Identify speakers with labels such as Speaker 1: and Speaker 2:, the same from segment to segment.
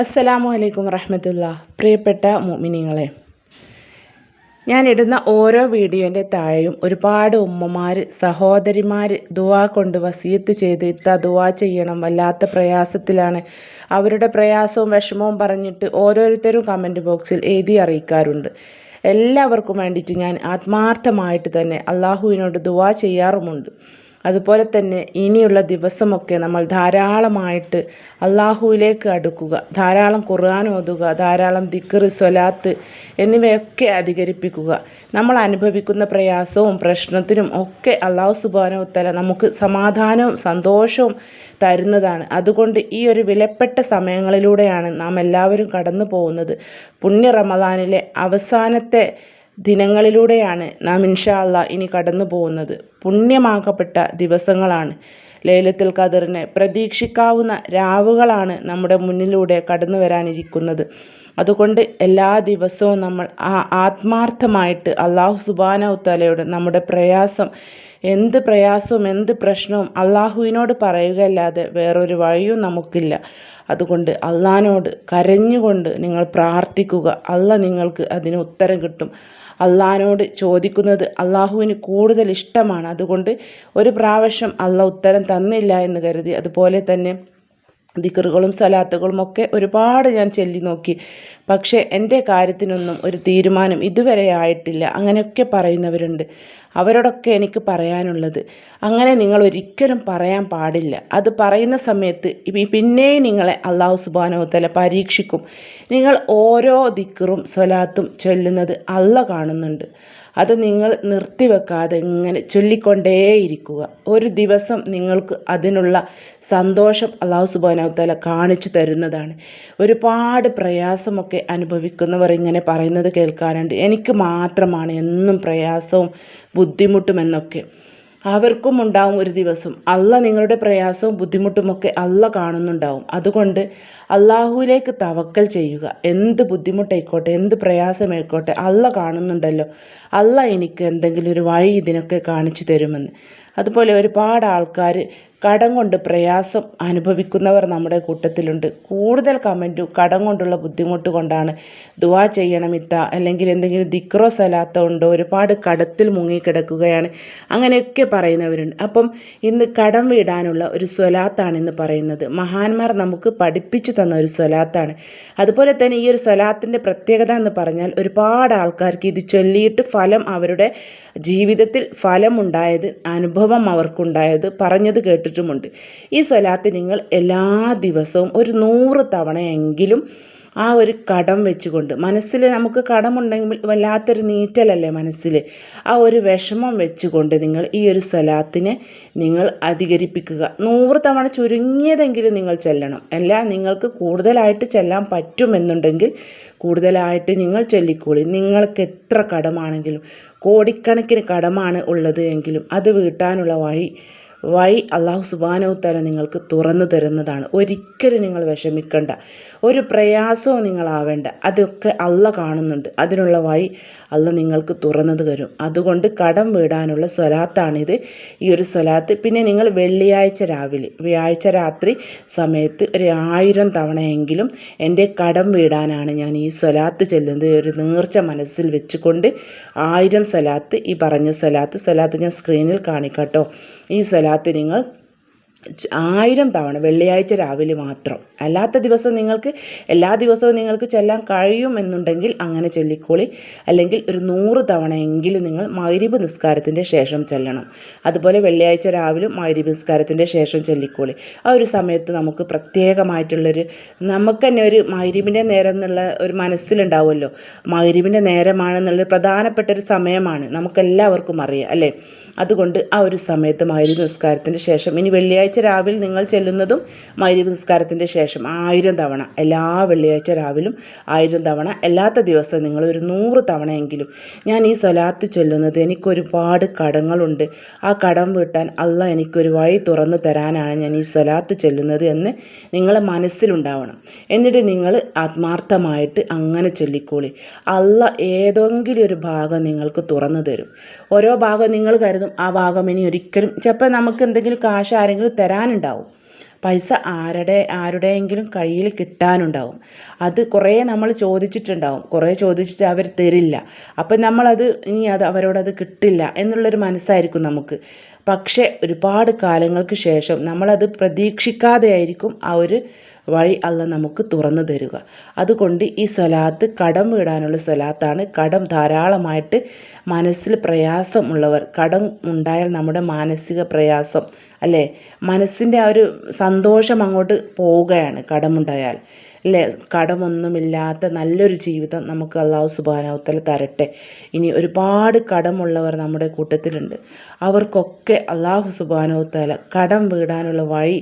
Speaker 1: അസ്സലാമു അലൈക്കും വറഹമത്തുള്ള പ്രിയപ്പെട്ട മുഅ്മിനീങ്ങളെ ഞാൻ ഇടുന്ന ഓരോ വീഡിയോന്റെ താഴെയും ഒരുപാട് ഉമ്മമാർ സഹോദരിമാർ ദുവാ കൊണ്ട് വസീത്ത് ചെയ്ത് ഇത്ത ദുവാ ചെയ്യണം വല്ലാത്ത പ്രയാസത്തിലാണ്. അവരുടെ പ്രയാസവും വിഷമവും പറഞ്ഞിട്ട് ഓരോരുത്തരും കമന്റ് ബോക്സിൽ എഴുതി അറിയിക്കാറുണ്ട്. എല്ലാവർക്കും വേണ്ടിയിട്ട് ഞാൻ ആത്മാർത്ഥമായിട്ട് തന്നെ അള്ളാഹുവിനോട് ദുവാ ചെയ്യാറുമുണ്ട്. അതുപോലെ തന്നെ ഇനിയുള്ള ദിവസമൊക്കെ നമ്മൾ ധാരാളമായിട്ട് അള്ളാഹുവിലേക്ക് അടുക്കുക. ധാരാളം ഖുർആൻ ഓതുക ധാരാളം ദിക്ർ സ്വലാത്ത് എന്നിവയൊക്കെ അധികരിപ്പിക്കുക. നമ്മൾ അനുഭവിക്കുന്ന പ്രയാസവും പ്രശ്നത്തിനും ഒക്കെ അള്ളാഹു സുബാനോ ഉത്തല നമുക്ക് സമാധാനവും സന്തോഷവും തരുന്നതാണ്. അതുകൊണ്ട് ഈ ഒരു വിലപ്പെട്ട സമയങ്ങളിലൂടെയാണ് നാം എല്ലാവരും കടന്നു പോകുന്നത് പുണ്യ റമദാനിലെ അവസാനത്തെ ദിനങ്ങളിലൂടെയാണ് നാം ഇൻഷാ അള്ളാ ഇനി കടന്നു പോകുന്നത്. പുണ്യമാക്കപ്പെട്ട ദിവസങ്ങളാണ്. ലൈലത്തുൽ ഖദറിനെ പ്രതീക്ഷിക്കാവുന്ന രാവുകളാണ് നമ്മുടെ മുന്നിലൂടെ കടന്നു വരാനിരിക്കുന്നത്. അതുകൊണ്ട് എല്ലാ ദിവസവും നമ്മൾ ആ ആത്മാർത്ഥമായിട്ട് അള്ളാഹു സുബാന ഉത്തലയോട് നമ്മുടെ പ്രയാസം എന്ത് പ്രയാസവും എന്ത് പ്രശ്നവും അള്ളാഹുവിനോട് പറയുകയല്ലാതെ വേറൊരു വഴിയും നമുക്കില്ല. അതുകൊണ്ട് അള്ളഹാനോട് കരഞ്ഞുകൊണ്ട് നിങ്ങൾ പ്രാർത്ഥിക്കുക. അള്ള നിങ്ങൾക്ക് അതിന് ഉത്തരം കിട്ടും. അള്ളഹാനോട് ചോദിക്കുന്നത് അള്ളാഹുവിന് കൂടുതൽ ഇഷ്ടമാണ്. അതുകൊണ്ട് ഒരു പ്രാവശ്യം അള്ള ഉത്തരം തന്നില്ല എന്ന് കരുതി. അതുപോലെ തന്നെ ദിക്കറുകളും സലാത്തുകളും ഒക്കെ ഒരുപാട് ഞാൻ ചൊല്ലി നോക്കി. പക്ഷേ എന്റെ കാര്യത്തിനൊന്നും ഒരു തീരുമാനം ഇതുവരെ ആയിട്ടില്ല. അങ്ങനെയൊക്കെ പറയുന്നവരുണ്ട്. അവരോടൊക്കെ എനിക്ക് പറയാനുള്ളത്. അങ്ങനെ നിങ്ങൾ ഒരിക്കലും പറയാൻ പാടില്ല. അത് പറയുന്ന സമയത്ത് പിന്നെയും നിങ്ങളെ അള്ളാഹു സുബാനോത്തല പരീക്ഷിക്കും. നിങ്ങൾ ഓരോ ദിക്കറും സ്വലാത്തും ചൊല്ലുന്നത് അല്ല കാണുന്നുണ്ട്. അത് നിങ്ങൾ നിർത്തിവെക്കാതെ ഇങ്ങനെ ചൊല്ലിക്കൊണ്ടേയിരിക്കുക. ഒരു ദിവസം നിങ്ങൾക്ക് അതിനുള്ള സന്തോഷം അള്ളാഹു സുബാനവത്തല കാണിച്ചു തരുന്നതാണ്. ഒരുപാട് പ്രയാസമൊക്കെ അനുഭവിക്കുന്നവർ ഇങ്ങനെ പറയുന്നത് കേൾക്കാനുണ്ട്. എനിക്ക് മാത്രമാണ് എന്നും പ്രയാസവും ബുദ്ധിമുട്ടുമെന്നൊക്കെ. അവർക്കും ഉണ്ടാവും ഒരു ദിവസം. അല്ല നിങ്ങളുടെ പ്രയാസവും ബുദ്ധിമുട്ടുമൊക്കെ അല്ല കാണുന്നുണ്ടാവും. അതുകൊണ്ട് അള്ളാഹുവിലേക്ക് തവക്കൽ ചെയ്യുക. എന്ത് ബുദ്ധിമുട്ടായിക്കോട്ടെ എന്ത് പ്രയാസമായിക്കോട്ടെ അല്ല കാണുന്നുണ്ടല്ലോ. അല്ല എനിക്ക് എന്തെങ്കിലും ഒരു വഴി ഇതിനൊക്കെ കാണിച്ചു തരുമെന്ന്. അതുപോലെ ഒരുപാട് ആൾക്കാർ കടം കൊണ്ട് പ്രയാസം അനുഭവിക്കുന്നവർ നമ്മുടെ കൂട്ടത്തിലുണ്ട്. കൂടുതൽ കമന്റും കടം കൊണ്ടുള്ള ബുദ്ധിമുട്ട് കൊണ്ടാണ് ദുവാ ചെയ്യണമിത്ത അല്ലെങ്കിൽ എന്തെങ്കിലും ദിക്രോ സലാത്ത ഉണ്ടോ ഒരുപാട് കടത്തിൽ മുങ്ങിക്കിടക്കുകയാണ് അങ്ങനെയൊക്കെ പറയുന്നവരുണ്ട്. അപ്പം ഇന്ന് കടം വീടാനുള്ള ഒരു സ്വലാത്താണ് ഇന്ന് പറയുന്നത്. മഹാന്മാർ നമുക്ക് പഠിപ്പിച്ചു തന്ന ഒരു സ്വലാത്താണ്. അതുപോലെ തന്നെ ഈ ഒരു സ്വലാത്തിന്റെ പ്രത്യേകത എന്ന് പറഞ്ഞാൽ ഒരുപാട് ആൾക്കാർക്ക് ഇത് ചൊല്ലിയിട്ട് ഫലം അവരുടെ ജീവിതത്തിൽ ഫലമുണ്ടായത് അനുഭവം അവർക്കുണ്ടായത് പറഞ്ഞത് കേട്ടിട്ടുമുണ്ട്. ഈ സ്വലാത്ത് നിങ്ങൾ എല്ലാ ദിവസവും ഒരു നൂറ് തവണയെങ്കിലും ആ ഒരു കടം വെച്ചുകൊണ്ട് മനസ്സിൽ നമുക്ക് കടമുണ്ടെങ്കിൽ വല്ലാത്തൊരു നീറ്റലല്ലേ മനസ്സിൽ? ആ ഒരു വിഷമം വെച്ചുകൊണ്ട് നിങ്ങൾ ഈ ഒരു സ്വലാത്തിനെ നിങ്ങൾ അധികരിപ്പിക്കുക. നൂറ് തവണ ചുരുങ്ങിയതെങ്കിലും നിങ്ങൾ ചെല്ലണം. അല്ല നിങ്ങൾക്ക് കൂടുതലായിട്ട് ചെല്ലാൻ പറ്റുമെന്നുണ്ടെങ്കിൽ കൂടുതലായിട്ട് നിങ്ങൾ ചൊല്ലിക്കോളി. നിങ്ങൾക്ക് എത്ര കടമാണെങ്കിലും കോടിക്കണക്കിന് കടമാണ് ഉള്ളത് എങ്കിലും അത് വീട്ടാനുള്ള വഴി വഴി അള്ളാഹു സുബാനവുത്തല നിങ്ങൾക്ക് തുറന്നു തരുന്നതാണ്. ഒരിക്കലും നിങ്ങൾ വിഷമിക്കേണ്ട. ഒരു പ്രയാസവും നിങ്ങളാവേണ്ട. അതൊക്കെ അള്ള കാണുന്നുണ്ട്. അതിനുള്ള വഴി അല്ല നിങ്ങൾക്ക് തുറന്നത് തരും. അതുകൊണ്ട് കടം വീടാനുള്ള സ്വലാത്താണിത്. ഈ ഒരു സ്വലാത്ത് പിന്നെ നിങ്ങൾ വെള്ളിയാഴ്ച രാവിലെ വ്യാഴ്ച രാത്രി സമയത്ത് ഒരു ആയിരം തവണയെങ്കിലും എന്റെ കടം വീടാനാണ് ഞാൻ ഈ സ്വലാത്ത് ചെല്ലുന്നത്. ഒരു നേർച്ച മനസ്സിൽ വെച്ചുകൊണ്ട് ആയിരം സ്വലാത്ത് ഈ പറഞ്ഞ സ്വലാത്ത് സ്വലാത്ത് ഞാൻ സ്ക്രീനിൽ കാണിക്കട്ടോ. ഈ സ്വലാത്ത് നിങ്ങൾ ആയിരം തവണ വെള്ളിയാഴ്ച രാവിലെ മാത്രം. അല്ലാത്ത ദിവസം നിങ്ങൾക്ക് എല്ലാ ദിവസവും നിങ്ങൾക്ക് ചെല്ലാൻ കഴിയുമെന്നുണ്ടെങ്കിൽ അങ്ങനെ ചൊല്ലിക്കോളി. അല്ലെങ്കിൽ ഒരു നൂറ് തവണയെങ്കിലും നിങ്ങൾ മൈരിബ് നിസ്കാരത്തിന്റെ ശേഷം ചെല്ലണം. അതുപോലെ വെള്ളിയാഴ്ച രാവിലെ മൈരിബ് നിസ്കാരത്തിന്റെ ശേഷം ചൊല്ലിക്കോളി. ആ ഒരു സമയത്ത് നമുക്ക് പ്രത്യേകമായിട്ടുള്ളൊരു നമുക്ക് തന്നെ ഒരു മൈരിബിന്റെ നേരം എന്നുള്ള ഒരു മനസ്സിലുണ്ടാവുമല്ലോ. മൈരിബിന്റെ നേരമാണെന്നുള്ളത് പ്രധാനപ്പെട്ട ഒരു സമയമാണ് നമുക്കെല്ലാവർക്കും അറിയാം അല്ലേ? അതുകൊണ്ട് ആ ഒരു സമയത്ത് മൈരിബ് നിസ്കാരത്തിന്റെ ശേഷം ഇനി വെള്ളിയാഴ്ച രാവിലെ നിങ്ങൾ ചെല്ലുന്നതും മൈരി നിസ്കാരത്തിന്റെ ശേഷം ആയിരം തവണ എല്ലാ വെള്ളിയാഴ്ച രാവിലും ആയിരം തവണ അല്ലാത്ത ദിവസം നിങ്ങൾ ഒരു നൂറ് തവണയെങ്കിലും. ഞാൻ ഈ സ്വലാത്ത് ചൊല്ലുന്നത് എനിക്കൊരുപാട് കടങ്ങളുണ്ട്. ആ കടം വീട്ടാൻ അല്ല എനിക്കൊരു വഴി തുറന്നു തരാനാണ് ഞാൻ ഈ സ്വലാത്ത് ചൊല്ലുന്നത് എന്ന് നിങ്ങളെ മനസ്സിലുണ്ടാവണം. എന്നിട്ട് നിങ്ങൾ ആത്മാർത്ഥമായിട്ട് അങ്ങനെ ചൊല്ലിക്കോളി. അല്ല ഏതെങ്കിലും ഒരു ഭാഗം നിങ്ങൾക്ക് തുറന്നു തരും. ഓരോ ഭാഗം നിങ്ങൾ കരുതും ആ ഭാഗം ഇനി ഒരിക്കലും ചിലപ്പോൾ നമുക്ക് എന്തെങ്കിലും കാശ് ആരെങ്കിലും തരാനുണ്ടാവും. പൈസ ആരുടെ ആരുടെയെങ്കിലും കയ്യിൽ കിട്ടാനുണ്ടാവും. അത് കുറേ നമ്മൾ ചോദിച്ചിട്ടുണ്ടാവും. കുറേ ചോദിച്ചിട്ട് അവർ തരില്ല. അപ്പം നമ്മളത് ഇനി അത് അവരോടത് കിട്ടില്ല എന്നുള്ളൊരു മനസ്സായിരിക്കും നമുക്ക്. പക്ഷേ ഒരുപാട് കാലങ്ങൾക്ക് ശേഷം നമ്മളത് പ്രതീക്ഷിക്കാതെ ആയിരിക്കും ആ ഒരു വഴി അല്ല നമുക്ക് തുറന്നു തരിക. അതുകൊണ്ട് ഈ സ്വലാത്ത് കടം വീടാനുള്ള സ്വലാത്താണ്. കടം ധാരാളമായിട്ട് മനസ്സിൽ പ്രയാസമുള്ളവർ കടം ഉണ്ടായാൽ നമ്മുടെ മാനസിക പ്രയാസം അല്ലേ? മനസ്സിന്റെ ആ ഒരു സന്തോഷം അങ്ങോട്ട് പോവുകയാണ് കടമുണ്ടായാൽ. അല്ലേ? കടമൊന്നുമില്ലാത്ത നല്ലൊരു ജീവിതം നമുക്ക് അള്ളാഹു സുബാനാവുത്തൽ തരട്ടെ. ഇനി ഒരുപാട് കടമുള്ളവർ നമ്മുടെ കൂട്ടത്തിലുണ്ട്. അവർക്കൊക്കെ അള്ളാഹു സുബാനവത്തല കടം വീടാനുള്ള വഴി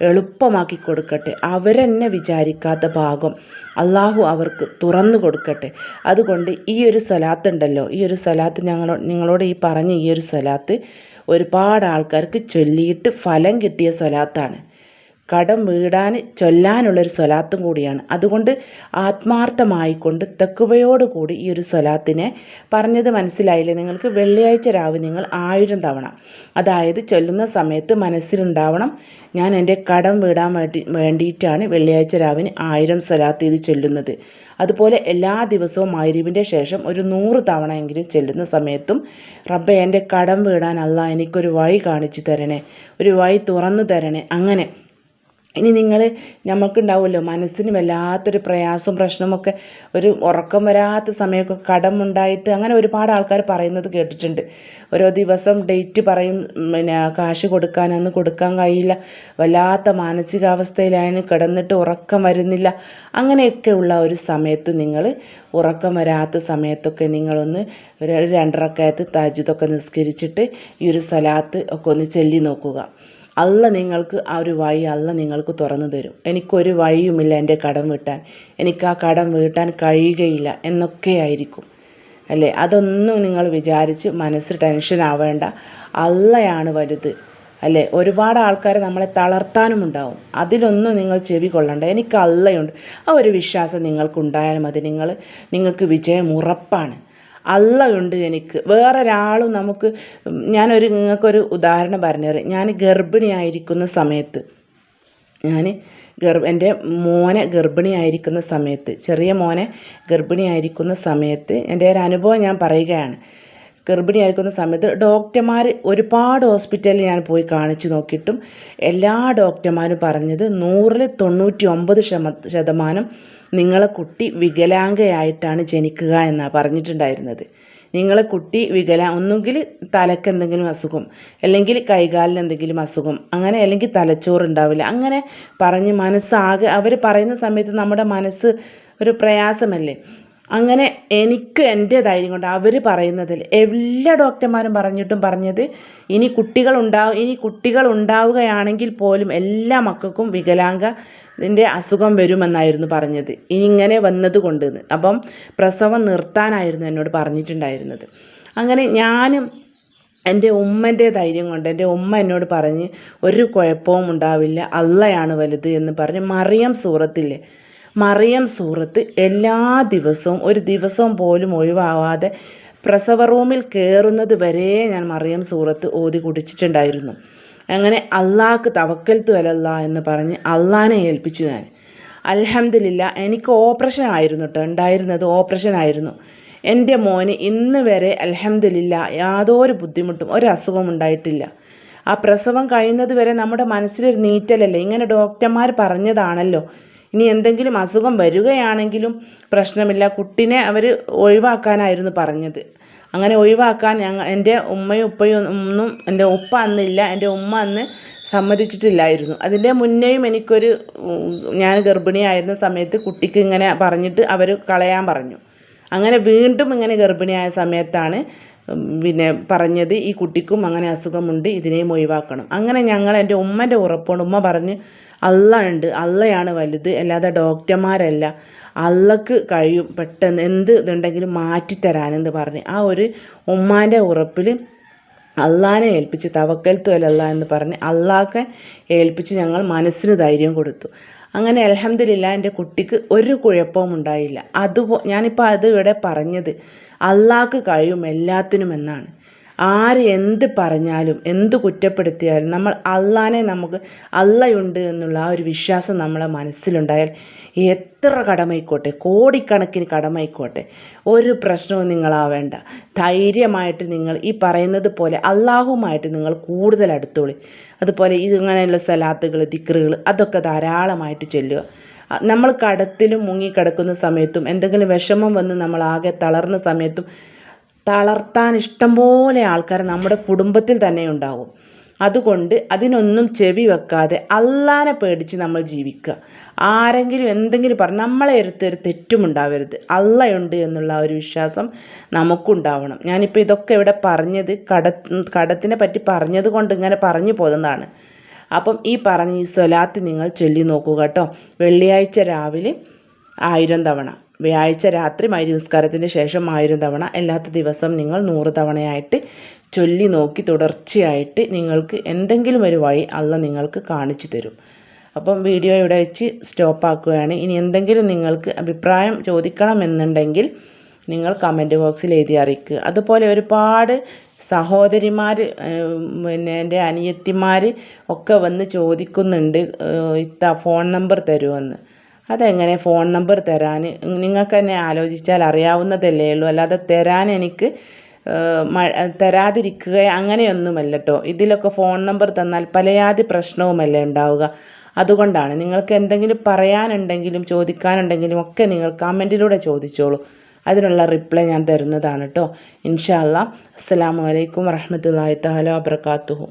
Speaker 1: എളുപ്പമാക്കി കൊടുക്കട്ടെ. അവരെന്നെ വിചാരിക്കാത്ത ഭാഗം അള്ളാഹു അവർക്ക് തുറന്നു കൊടുക്കട്ടെ. അതുകൊണ്ട് ഈ ഒരു സ്വലാത്ത് ഉണ്ടല്ലോ ഈ ഒരു സ്വലാത്ത് ഞങ്ങളോ നിങ്ങളോട് ഈ പറഞ്ഞ ഈ ഒരു സ്വലാത്ത് ഒരുപാട് ആൾക്കാർക്ക് ചൊല്ലിയിട്ട് ഫലം കിട്ടിയ സ്വലാത്താണ്. കടം വീടാൻ ചൊല്ലാനുള്ളൊരു സ്വലാത്തും കൂടിയാണ്. അതുകൊണ്ട് ആത്മാർത്ഥമായിക്കൊണ്ട് തെക്കുവയോടുകൂടി ഈ ഒരു സ്വലാത്തിനെ പറഞ്ഞത് മനസ്സിലായില്ലേ? നിങ്ങൾക്ക് വെള്ളിയാഴ്ച രാവ് നിങ്ങൾ ആയിരം തവണ. അതായത് ചൊല്ലുന്ന സമയത്ത് മനസ്സിലുണ്ടാവണം ഞാൻ എന്റെ കടം വീടാൻ വേണ്ടി വേണ്ടിയിട്ടാണ് വെള്ളിയാഴ്ച രാവിന് ആയിരം സ്വലാത്ത് ഇത് ചൊല്ലുന്നത്. അതുപോലെ എല്ലാ ദിവസവും മൈരീവിന്റെ ശേഷം ഒരു നൂറ് തവണയെങ്കിലും ചെല്ലുന്ന സമയത്തും റബ്ബെ എന്റെ കടം വീടാൻ അല്ല എനിക്കൊരു വഴി കാണിച്ചു തരണേ ഒരു വഴി തുറന്നു തരണേ അങ്ങനെ ഇനി നിങ്ങൾ നമുക്കുണ്ടാവുമല്ലോ മനസ്സിന് വല്ലാത്തൊരു പ്രയാസവും പ്രശ്നമൊക്കെ ഒരു ഉറക്കം വരാത്ത സമയമൊക്കെ കടമുണ്ടായിട്ട് അങ്ങനെ ഒരുപാട് ആൾക്കാർ പറയുന്നത് കേട്ടിട്ടുണ്ട്. ഓരോ ദിവസം ഡേറ്റ് പറയും പിന്നെ കാശ് കൊടുക്കാനൊന്ന് കൊടുക്കാൻ കഴിയില്ല. വല്ലാത്ത മാനസികാവസ്ഥയിലാണ് കിടന്നിട്ട് ഉറക്കം വരുന്നില്ല. അങ്ങനെയൊക്കെയുള്ള ഒരു സമയത്ത് നിങ്ങൾ ഉറക്കം വരാത്ത സമയത്തൊക്കെ നിങ്ങളൊന്ന് ഒരു രണ്ടരക്കയത്ത് താജ്യതൊക്കെ നിസ്കരിച്ചിട്ട് ഈ ഒരു സലാത്ത് ഒക്കെ ഒന്ന് ചൊല്ലി നോക്കുക. അല്ല നിങ്ങൾക്ക് ആ ഒരു വഴി അല്ല നിങ്ങൾക്ക് തുറന്നു തരും. എനിക്കൊരു വഴിയുമില്ല എന്റെ കടം വീട്ടാൻ. എനിക്ക് ആ കടം വീട്ടാൻ കഴിയുകയില്ല എന്നൊക്കെ ആയിരിക്കും അല്ലേ? അതൊന്നും നിങ്ങൾ വിചാരിച്ച് മനസ്സ് ടെൻഷൻ ആവേണ്ട. അല്ലയാണ് വലുത്. അല്ലേ? ഒരുപാട് ആൾക്കാർ നമ്മളെ തളർത്താനും ഉണ്ടാവും. അതിലൊന്നും നിങ്ങൾ ചെവി കൊള്ളണ്ട. എനിക്ക് അല്ലയുണ്ട്. ആ ഒരു വിശ്വാസം നിങ്ങൾക്കുണ്ടായാൽ മതി നിങ്ങൾ നിങ്ങൾക്ക് വിജയം ഉറപ്പാണ്. അള്ളയുണ്ട് എനിക്ക്. വേറൊരാളും നമുക്ക് ഞാനൊരു നിങ്ങൾക്കൊരു ഉദാഹരണം പറഞ്ഞുതരാം ഞാൻ ഗർഭിണിയായിരിക്കുന്ന സമയത്ത് ഞാൻ ഗർഭ എന്റെ മോനെ ഗർഭിണിയായിരിക്കുന്ന സമയത്ത് ചെറിയ മോനെ ഗർഭിണിയായിരിക്കുന്ന സമയത്ത് എന്റെ ഒരു അനുഭവം ഞാൻ പറയുകയാണ്. ഗർഭിണിയായിരിക്കുന്ന സമയത്ത് ഡോക്ടർമാർ ഒരുപാട് ഹോസ്പിറ്റലിൽ ഞാൻ പോയി കാണിച്ചു നോക്കിയിട്ടും എല്ലാ ഡോക്ടർമാരും പറഞ്ഞത് നൂറിൽ തൊണ്ണൂറ്റി ഒമ്പത് ശതമാനം നിങ്ങളെ കുട്ടി വികലാംഗയായിട്ടാണ് ജനിക്കുക എന്നാണ് പറഞ്ഞിട്ടുണ്ടായിരുന്നത്. നിങ്ങളെ കുട്ടി വികല ഒന്നുകിൽ തലക്ക് എന്തെങ്കിലും അസുഖം അല്ലെങ്കിൽ കൈകാലിന് എന്തെങ്കിലും അസുഖം അങ്ങനെ അല്ലെങ്കിൽ തലച്ചോറ് ഉണ്ടാവില്ല. അങ്ങനെ പറഞ്ഞ് മനസ്സാകെ അവർ പറയുന്ന സമയത്ത് നമ്മുടെ മനസ്സ് ഒരു പ്രയാസമല്ലേ? അങ്ങനെ എനിക്ക് എന്റെ ധൈര്യം കൊണ്ട് അവർ പറയുന്നതിൽ എല്ലാ ഡോക്ടർമാരും പറഞ്ഞിട്ടും പറഞ്ഞത് ഇനി കുട്ടികൾ ഉണ്ടാവും ഇനി കുട്ടികൾ ഉണ്ടാവുകയാണെങ്കിൽ പോലും എല്ലാ മക്കൾക്കും വികലാംഗ ഇതിന്റെ അസുഖം വരുമെന്നായിരുന്നു പറഞ്ഞത്. ഇനി ഇങ്ങനെ വന്നത് കൊണ്ട് അപ്പം പ്രസവം നിർത്താനായിരുന്നു എന്നോട് പറഞ്ഞിട്ടുണ്ടായിരുന്നത്. അങ്ങനെ ഞാനും എന്റെ ഉമ്മന്റെ ധൈര്യം കൊണ്ട് എന്റെ ഉമ്മ എന്നോട് പറഞ്ഞ് ഒരു കുഴപ്പവും ഉണ്ടാവില്ല അള്ളയാണ് വലുത് എന്ന് പറഞ്ഞ് മറിയം സൂറത്തില്ലേ മറിയം സൂറത്ത് എല്ലാ ദിവസവും ഒരു ദിവസം പോലും ഒഴിവാവാതെ പ്രസവ റൂമിൽ കയറുന്നത് വരെ ഞാൻ മറിയം സൂറത്ത് ഓതി കുടിച്ചിട്ടുണ്ടായിരുന്നു. അങ്ങനെ അള്ളാഹ്ക്ക് തവക്കൽത്തു അലല്ല എന്ന് പറഞ്ഞ് അള്ളാനെ ഏൽപ്പിച്ചു ഞാൻ. അലഹമില്ല എനിക്ക് ഓപ്പറേഷൻ ആയിരുന്നു കേട്ടോ ഉണ്ടായിരുന്നത് ഓപ്പറേഷൻ ആയിരുന്നു. എന്റെ മോന് ഇന്ന് വരെ അലഹമില്ല യാതൊരു ബുദ്ധിമുട്ടും ഒരു അസുഖം ഉണ്ടായിട്ടില്ല. ആ പ്രസവം കഴിയുന്നത് വരെ നമ്മുടെ മനസ്സിലൊരു നീറ്റലല്ലേ? ഇങ്ങനെ ഡോക്ടർമാർ പറഞ്ഞതാണല്ലോ. ഇനി എന്തെങ്കിലും അസുഖം വരികയാണെങ്കിലും പ്രശ്നമില്ല. കുട്ടിനെ അവർ ഒഴിവാക്കാനായിരുന്നു പറഞ്ഞത്. അങ്ങനെ ഒഴിവാക്കാൻ ഞങ്ങൾ എന്റെ ഉമ്മയും ഉപ്പയും ഒന്നും എന്റെ ഉപ്പ അന്നില്ല. എന്റെ ഉമ്മ അന്ന് സമ്മതിച്ചിട്ടില്ലായിരുന്നു. അതിന്റെ മുന്നേയും എനിക്കൊരു ഞാൻ ഗർഭിണിയായിരുന്ന സമയത്ത് കുട്ടിക്ക് ഇങ്ങനെ പറഞ്ഞിട്ട് അവർ കളയാൻ പറഞ്ഞു. അങ്ങനെ വീണ്ടും ഇങ്ങനെ ഗർഭിണിയായ സമയത്താണ് പിന്നെ പറഞ്ഞത് ഈ കുട്ടിക്കും അങ്ങനെ അസുഖമുണ്ട് ഇതിനെയും ഒഴിവാക്കണം. അങ്ങനെ ഞങ്ങൾ എന്റെ ഉമ്മന്റെ ഉറപ്പുണ്ട്. ഉമ്മ പറഞ്ഞ് അള്ള ഉണ്ട് അള്ളയാണ് വലുത്. അല്ലാതെ ഡോക്ടർമാരല്ല. അള്ളക്ക് കഴിയും. പെട്ടെന്ന് എന്ത് ഇതുണ്ടെങ്കിലും മാറ്റിത്തരാനെന്ന് പറഞ്ഞ് ആ ഒരു ഉമ്മാന്റെ ഉറപ്പിൽ അള്ളാനെ ഏൽപ്പിച്ച് തവക്കൽത്തു അല്ല എന്ന് പറഞ്ഞ് അള്ളാഹ്ക്കെ ഏൽപ്പിച്ച് ഞങ്ങൾ മനസ്സിന് ധൈര്യം കൊടുത്തു. അങ്ങനെ അലഹമ്മദില്ല എന്റെ കുട്ടിക്ക് ഒരു കുഴപ്പവും ഉണ്ടായില്ല. അതുപോ ഞാനിപ്പോൾ അത് ഇവിടെ പറഞ്ഞത് അള്ളാഹ്ക്ക് കഴിയും എല്ലാത്തിനും എന്നാണ്. ആര് എന്ത് പറഞ്ഞാലും എന്ത് കുറ്റപ്പെടുത്തിയാലും നമ്മൾ അള്ളാനെ നമുക്ക് അള്ളയുണ്ട് എന്നുള്ള ആ ഒരു വിശ്വാസം നമ്മളെ മനസ്സിലുണ്ടായാൽ എത്ര കടമയിക്കോട്ടെ കോടിക്കണക്കിന് കടമയിക്കോട്ടെ ഒരു പ്രശ്നവും നിങ്ങളാവേണ്ട. ധൈര്യമായിട്ട് നിങ്ങൾ ഈ പറയുന്നത് പോലെ അള്ളാഹുമായിട്ട് നിങ്ങൾ കൂടുതൽ അടുത്തോളി. അതുപോലെ ഇങ്ങനെയുള്ള സലാത്തുകൾ ദിക്റുകൾ അതൊക്കെ ധാരാളമായിട്ട് ചെല്ലുക. നമ്മൾ കടത്തിലും മുങ്ങിക്കിടക്കുന്ന സമയത്തും എന്തെങ്കിലും വിഷമം വന്ന് നമ്മൾ ആകെ തളർന്ന സമയത്തും തളർത്താൻ ഇഷ്ടംപോലെ ആൾക്കാർ നമ്മുടെ കുടുംബത്തിൽ തന്നെ ഉണ്ടാവും. അതുകൊണ്ട് അതിനൊന്നും ചെവി വെക്കാതെ അള്ളാനെ പേടിച്ച് നമ്മൾ ജീവിക്കുക. ആരെങ്കിലും എന്തെങ്കിലും പറഞ്ഞു നമ്മളെ അടുത്ത് ഒരു തെറ്റും ഉണ്ടാവരുത്. അള്ളയുണ്ട് എന്നുള്ള ഒരു വിശ്വാസം നമുക്കുണ്ടാവണം. ഞാനിപ്പോൾ ഇതൊക്കെ ഇവിടെ പറഞ്ഞത് കട കടത്തിനെ പറ്റി പറഞ്ഞത് കൊണ്ട് ഇങ്ങനെ പറഞ്ഞു പോകുന്നതാണ്. അപ്പം ഈ പറഞ്ഞ ഈ സ്വലാത്ത് നിങ്ങൾ ചൊല്ലി നോക്കുക കേട്ടോ. വെള്ളിയാഴ്ച രാവിലെ ആയിരം തവണ. വ്യാഴാഴ്ച രാത്രി മൈരി ശേഷം ആയിരം തവണ അല്ലാത്ത ദിവസം നിങ്ങൾ നൂറ് തവണയായിട്ട് ചൊല്ലി നോക്കി തുടർച്ചയായിട്ട് നിങ്ങൾക്ക് എന്തെങ്കിലും ഒരു വഴി അള്ള നിങ്ങൾക്ക് കാണിച്ചു തരും. അപ്പം വീഡിയോ ഇവിടെ വെച്ച് സ്റ്റോപ്പ് ആക്കുകയാണ്. ഇനി എന്തെങ്കിലും നിങ്ങൾക്ക് അഭിപ്രായം ചോദിക്കണമെന്നുണ്ടെങ്കിൽ നിങ്ങൾ കമന്റ് ബോക്സിൽ എഴുതി അറിയിക്കുക. അതുപോലെ ഒരുപാട് സഹോദരിമാർ പിന്നെ എന്റെ അനിയത്തിമാർ ഒക്കെ വന്ന് ചോദിക്കുന്നുണ്ട് ഇത്ത ഫോൺ നമ്പർ തരുമെന്ന് അതെങ്ങനെ ഫോൺ നമ്പർ തരാൻ? നിങ്ങൾക്ക് തന്നെ ആലോചിച്ചാൽ അറിയാവുന്നതല്ലേ ഉള്ളൂ. അല്ലാതെ തരാൻ എനിക്ക് തരാതിരിക്കുക അങ്ങനെയൊന്നുമല്ല കേട്ടോ ഇതിലൊക്കെ ഫോൺ നമ്പർ തന്നാൽ പലയാതി പ്രശ്നവുമല്ലേ ഉണ്ടാവുക. അതുകൊണ്ടാണ് നിങ്ങൾക്ക് എന്തെങ്കിലും പറയാനുണ്ടെങ്കിലും ചോദിക്കാനുണ്ടെങ്കിലും ഒക്കെ നിങ്ങൾ കമന്റിലൂടെ ചോദിച്ചോളൂ. അതിനുള്ള റിപ്ലൈ ഞാൻ തരുന്നതാണ് കേട്ടോ ഇൻഷാ അല്ലാ അസ്സലാമു അലൈക്കും വറഹമത്തല്ലാഹി തആല വബറകാതുഹു